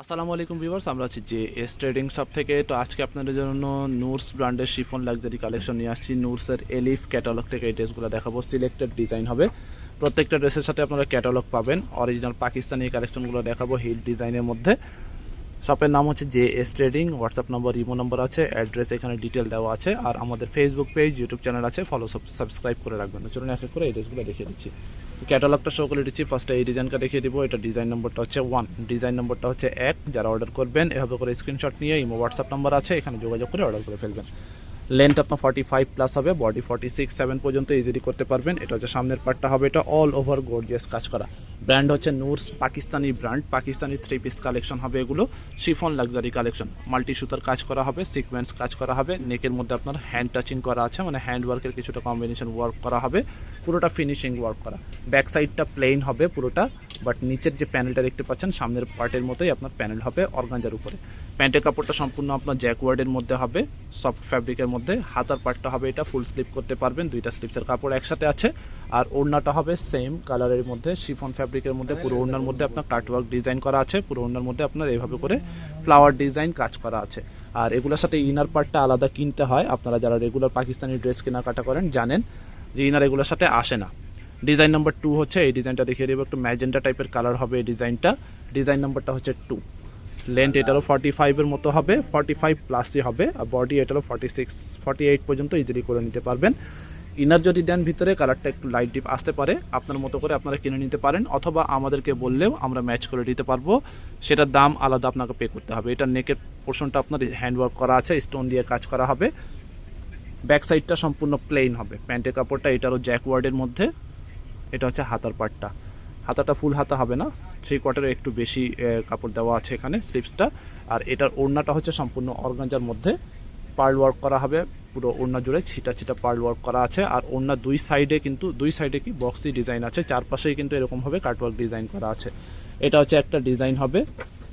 আসসালামু আলাইকুম ভিউয়ার্স, আমরা আছি যে এস ট্রেডিং শপ থেকে। তো আজকে আপনাদের জন্য নুরস ব্র্যান্ডের শিফন লাক্সারি কালেকশন নিয়ে আসছি। নুরসের এলিফ ক্যাটালগ থেকে এই ড্রেসগুলো দেখাবো। সিলেক্টেড ডিজাইন হবে। প্রত্যেকটা ড্রেসের সাথে আপনারা ক্যাটালগ পাবেন। অরিজিনাল পাকিস্তানি কালেকশনগুলো দেখাবো হিল ডিজাইনের মধ্যে। শপের নাম হচ্ছে J S trading WhatsApp number imo number আছে অ্যাড্রেস এখানে ডিটেল দেওয়া আছে, আর আমাদের ফেসবুক পেজ ইউটিউব চ্যানেল আছে ফলো সাবস্ক্রাইব করে রাখবেন। চলুন এক এক করে এই ড্রেসগুলো দেখিয়ে দিচ্ছি। ক্যাটালগটা শো করে দিচ্ছি। ফার্স্টে এই ডিজাইনটা দেখিয়ে দিব। এটা ডিজাইন নম্বরটা হচ্ছে ওয়ান ডিজাইন নম্বরটা হচ্ছে এক। যারা অর্ডার করবেন, এভাবে করে স্ক্রিনশট নিয়ে ইমো হোয়াটসঅ্যাপ নম্বর আছে, এখানে যোগাযোগ করে অর্ডার করে ফেলবেন। লেন্থ আপনার ফর্টি ফাইভ প্লাস হবে বডি ফর্টি সিক্স সেভেন পর্যন্ত ইজিলি করতে পারবেন। এটা হচ্ছে সামনের পার্টটা হবে, এটা অল ওভার গোর্জিয়াস কাজ করা। ব্র্যান্ড হচ্ছে Noor's Pakistani brand Pakistani three piece collection হবে এগুলো। শিফন লাক্সারি কালেকশন মাল্টি সুতার কাজ করা হবে সিকোয়েন্স কাজ করা হবে নেকের মধ্যে আপনার হ্যান্ড টাচিং করা আছে মানে হ্যান্ড ওয়ার্কের কিছুটা কম্বিনেশন ওয়ার্ক করা হবে, পুরোটা ফিনিশিং ওয়ার্ক করা। ব্যাক সাইডটা প্লেন হবে পুরোটা বাট নিচের যে প্যানেলটা দেখতে পাচ্ছেন, সামনের পার্টের মতোই আপনার প্যানেল হবে অর্গানজার উপরে। প্যান্টের কাপড়টা সম্পূর্ণ আপনার জ্যাকওয়ার্ডের মধ্যে হবে। সফট ফ্যাব্রিকের মধ্যে হাতার পার্টটা হবে এটা ফুল স্লিপ করতে পারবেন, দুইটা স্লিপসের কাপড় একসাথে আছে। আর ওড়নাটা হবে সেম কালারের মধ্যে শিফন ফ্যাব্রিকের মধ্যে, পুরো ওড়নার মধ্যে আপনার কাটওয়ার্ক ডিজাইন করা আছে, পুরো ওড়নার মধ্যে আপনার এইভাবে করে ফ্লাওয়ার ডিজাইন কাজ করা আছে। আর এগুলোর সাথে ইনার পার্টটা আলাদা কিনতে হয়, আপনারা যারা রেগুলার পাকিস্তানি ড্রেস কেনাকাটা করেন জানেন যে ইনার এগুলোর সাথে আসে না। ডিজাইন নাম্বার টু হচ্ছে, এই ডিজাইনটা দেখিয়ে দেবো, একটু ম্যাজেন্টা টাইপের কালার হবে এই ডিজাইনটা ডিজাইন নাম্বারটা হচ্ছে টু লেন্থ এটারও ফর্টি ফাইভের মতো হবে ফর্টি ফাইভ প্লাসই হবে, আর বডি এটারও ফর্টি সিক্স ফর্টি এইট পর্যন্ত ইজিলি করে নিতে পারবেন। ইনার যদি দেন ভিতরে কালারটা একটু লাইট ডিপ আসতে পারে, আপনার মতো করে আপনারা কিনে নিতে পারেন, অথবা আমাদেরকে বললেও আমরা ম্যাচ করে দিতে পারব। সেটার দাম আলাদা আপনাকে পে করতে হবে। এটা নেকের পোর্শনটা আপনার হ্যান্ডওয়ার্ক করা আছে স্টোন দিয়ে কাজ করা হবে। ব্যাক সাইডটা সম্পূর্ণ প্লেন হবে। প্যান্টের কাপড়টা এটারও জ্যাকওয়ার্ডের মধ্যে। এটা হচ্ছে হাতার পাটটা হাতাটা ফুল হাতা হবে না। থ্রি কোয়ার্টারে একটু বেশি কাপড় দেওয়া আছে এখানে স্লিপসটা আর এটার ওড়নাটা হচ্ছে সম্পূর্ণ অর্গাঞ্জার মধ্যে পার্ল ওয়ার্ক করা হবে, পুরো ওড়না জুড়ে ছিটা ছিটা পার্ল ওয়ার্ক করা আছে। আর ওড়না দুই সাইডে কিন্তু, দুই সাইডে কি বক্সি ডিজাইন আছে, চারপাশেই কিন্তু এরকমভাবে কাটওয়ার্ক ডিজাইন করা আছে। এটা হচ্ছে একটা ডিজাইন হবে।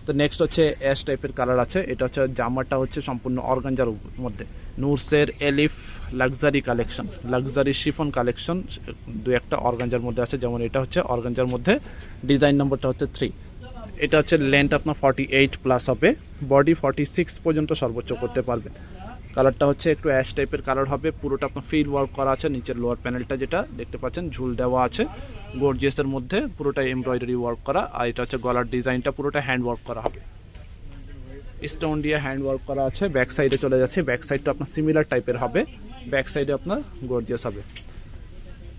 তো নেক্সট হচ্ছে অ্যাশ টাইপের কালার আছে। এটা হচ্ছে জামাটা হচ্ছে সম্পূর্ণ অর্গাঞ্জার মধ্যে। নুরসের Elif luxury collection luxury chiffon collection দু একটা অর্গাঞ্জার মধ্যে আছে। যেমন এটা হচ্ছে অর্গাঞ্জার মধ্যে। ডিজাইন নম্বরটা হচ্ছে থ্রি এটা হচ্ছে লেন্থ আপনার ফর্টি এইট প্লাস হবে। বডি ফর্টি সিক্স পর্যন্ত সর্বোচ্চ করতে পারবেন কালারটা হচ্ছে একটু অ্যাশ টাইপের কালার হবে। পুরোটা আপনার ফিল ওয়ার্ক করা আছে। নিচের লোয়ার প্যানেলটা যেটা দেখতে পাচ্ছেন, ঝুল দেওয়া আছে। গোর্জিয়াসের মধ্যে পুরোটা এমব্রয়ডারি ওয়ার্ক করা, আর এটা হচ্ছে গলার ডিজাইনটা পুরোটা হ্যান্ড ওয়ার্ক করা হবে। স্টোন দিয়ে হ্যান্ড ওয়ার্ক করা আছে ব্যাক সাইডে চলে যাচ্ছে ব্যাক সাইডটা আপনার সিমিলার টাইপের হবে ব্যাক সাইডে আপনার গর্জিয়াস হবে।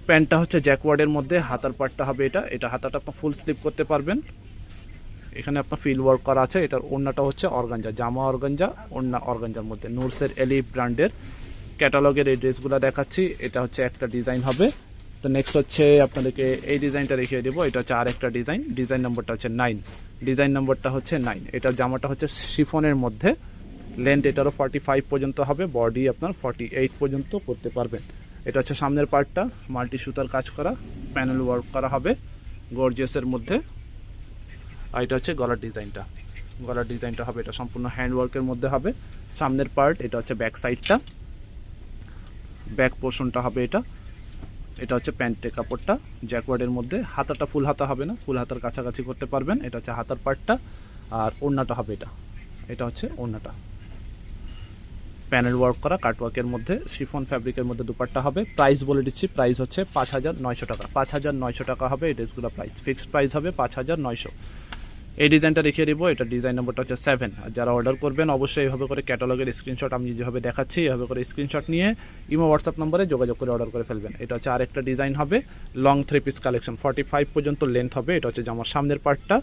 প্যান্টটা হচ্ছে জ্যাকওয়ার্ডের মধ্যে, হাতার পার্টটা হবে এটা এটা হাতাটা আপনার ফুল স্লিপ করতে পারবেন। এখানে আপনার ফিল ওয়ার্ক করা আছে, এটার ওড়নাটা হচ্ছে অর্গাঞ্জা জামা অর্গাঞ্জা ওড়না অর্গাঞ্জার মধ্যে। নুরসের এলি ব্র্যান্ডের ক্যাটালগের এই ড্রেসগুলো দেখাচ্ছি, এটা হচ্ছে একটা ডিজাইন হবে। তো নেক্সট হচ্ছে আপনাদেরকে এই ডিজাইনটা দেখিয়ে দেবো। এটা হচ্ছে আর একটা ডিজাইন ডিজাইন নম্বরটা হচ্ছে নাইন ডিজাইন নম্বরটা হচ্ছে নাইন এটার জামাটা হচ্ছে শিফনের মধ্যে। লেন্থ এটারও ফর্টি ফাইভ পর্যন্ত হবে। বডি আপনার ফর্টি এইট পর্যন্ত করতে পারবেন। এটা হচ্ছে সামনের পার্টটা মাল্টি সুতার কাজ করা। প্যানেল ওয়ার্ক করা হবে। গর্জিয়াসের মধ্যে। আর এটা হচ্ছে গলার ডিজাইনটা গলার ডিজাইনটা হবে। এটা সম্পূর্ণ হ্যান্ড ওয়ার্কের মধ্যে হবে। সামনের পার্ট এটা হচ্ছে ব্যাক সাইডটা ব্যাক পোর্শনটা হবে এটা। এটা হচ্ছে প্যান্টের কাপড়টা। জ্যাকওয়ার্ডের মধ্যে হাতাটা ফুল হাতা হবে না, ফুল হাতার কাছাকাছি করতে পারবেন। এটা হচ্ছে হাতার পার্টটা আর ওড়নাটা হবে এটা। এটা হচ্ছে ওড়নাটা। প্যানেল ওয়ার্ক করা কাটওয়ার্কের মধ্যে, শিফন ফ্যাব্রিকের মধ্যে দুপাট্টা হবে। প্রাইস বলে দিচ্ছি, প্রাইস হচ্ছে পাঁচ হাজার নয়শো টাকা। পাঁচ হাজার নয়শো টাকা হবে এই ড্রেসগুলো প্রাইস। ফিক্সড প্রাইস হবে পাঁচ হাজার নয়শো। এই ডিজাইনটা দেখিয়ে দিব। এটা ডিজাইন নম্বরটা হচ্ছে সেভেন আর যারা অর্ডার করবেন, অবশ্যই এইভাবে করে ক্যাটালগের স্ক্রিনশট আমি যেভাবে দেখাচ্ছি এইভাবে করে স্ক্রিনশট নিয়ে ইমো হোয়াটসঅ্যাপ নম্বরে যোগাযোগ করে অর্ডার করে ফেলবেন। এটা হচ্ছে আরেকটা ডিজাইন হবে। Long three piece collection forty five পর্যন্ত লেন্থ হবে। এটা হচ্ছে জামার সামনের পার্টটা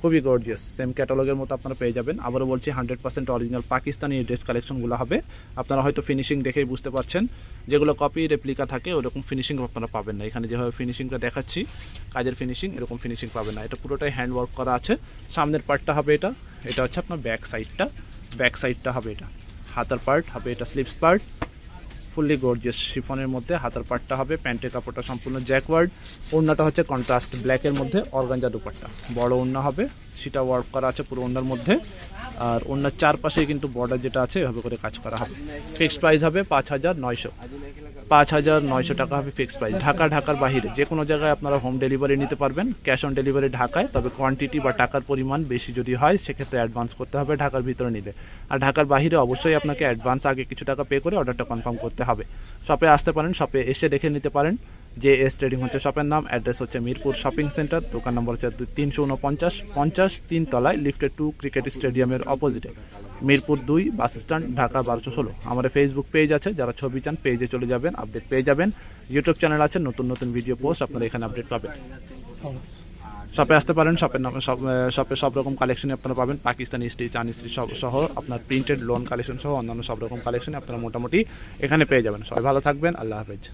খুবই গর্জিয়াস সেম ক্যাটালগের মতো আপনারা পেয়ে যাবেন। আবারও বলছি hundred percent original Pakistani dress কালেকশনগুলো হবে। আপনারা হয়তো ফিনিশিং দেখেই বুঝতে পারছেন, যেগুলো কপি রেপ্লিকা থাকে, ওরকম ফিনিশিং আপনারা পাবেন না। এখানে যেভাবে ফিনিশিংটা দেখাচ্ছি, কাজের ফিনিশিং এরকম ফিনিশিং পাবেন না। এটা পুরোটাই হ্যান্ড ওয়ার্ক করা আছে। সামনের পার্টটা হবে এটা। এটা হচ্ছে আপনার ব্যাক সাইডটা ব্যাক সাইডটা হবে এটা। হাতার পার্ট হবে এটা স্লিপস পার্ট ফুললি গর্জিয়াস শিফনের মধ্যে, হাতার পাটটা হবে, প্যান্টের কাপড়টা সম্পূর্ণ জ্যাকওয়ার্ড ওড়নাটা হচ্ছে কন্ট্রাস্ট ব্ল্যাকের মধ্যে অর্গানজা দুপাট্টা। বড় ওড়না হবে, সেটা ওয়ার্ক করা আছে পুরো ওড়নার মধ্যে। আর ওনার চারপাশে কিন্তু বর্ডার যেটা আছে, এভাবে করে কাজ করা হবে। ফিক্সড প্রাইস হবে পাঁচ হাজার নয়শো। পাঁচ হাজার নয়শো টাকা হবে ফিক্সড প্রাইস ঢাকা, ঢাকার বাইরে যে কোনো জায়গায় আপনারা হোম ডেলিভারি নিতে পারবেন ক্যাশ অন ডেলিভারি ঢাকায়, তবে কোয়ান্টিটি বা টাকার পরিমাণ বেশি যদি হয়, সেক্ষেত্রে অ্যাডভান্স করতে হবে, ঢাকার ভিতরে নিলে। আর ঢাকার বাহিরে অবশ্যই আপনাকে অ্যাডভান্স আগে কিছু টাকা পে করে অর্ডারটা কনফার্ম করতে হবে। শপে আসতে পারেন শপে এসে দেখে নিতে পারেন। যে এস ট্রেডিং হচ্ছে শপের নাম অ্যাড্রেস হচ্ছে মিরপুর শপিং সেন্টার দোকান নম্বর হচ্ছে তিনশো উনপঞ্চাশ পঞ্চাশ তিন তলায় লিফটেড টু ক্রিকেট স্টেডিয়ামের অপোজিটে মিরপুর দুই বাস স্ট্যান্ড ঢাকা বারোশো ষোলো। আমাদের ফেসবুক পেজ আছে, যারা ছবি চান পেজে চলে যাবেন আপডেট পেয়ে যাবেন। ইউটিউব চ্যানেল আছে, নতুন নতুন ভিডিও পোস্ট আপনারা এখানে আপডেট পাবেন। শপে আসতে পারেন শপের নামে শপে সব রকম কালেকশন আপনারা পাবেন। পাকিস্তানি স্টিচ আনস্টিচ সহ আপনার প্রিন্টেড লোন কালেকশন সহ অন্যান্য সব রকম কালেকশন আপনারা মোটামুটি এখানে পেয়ে যাবেন। সবাই ভালো থাকবেন, আল্লাহ হাফেজ।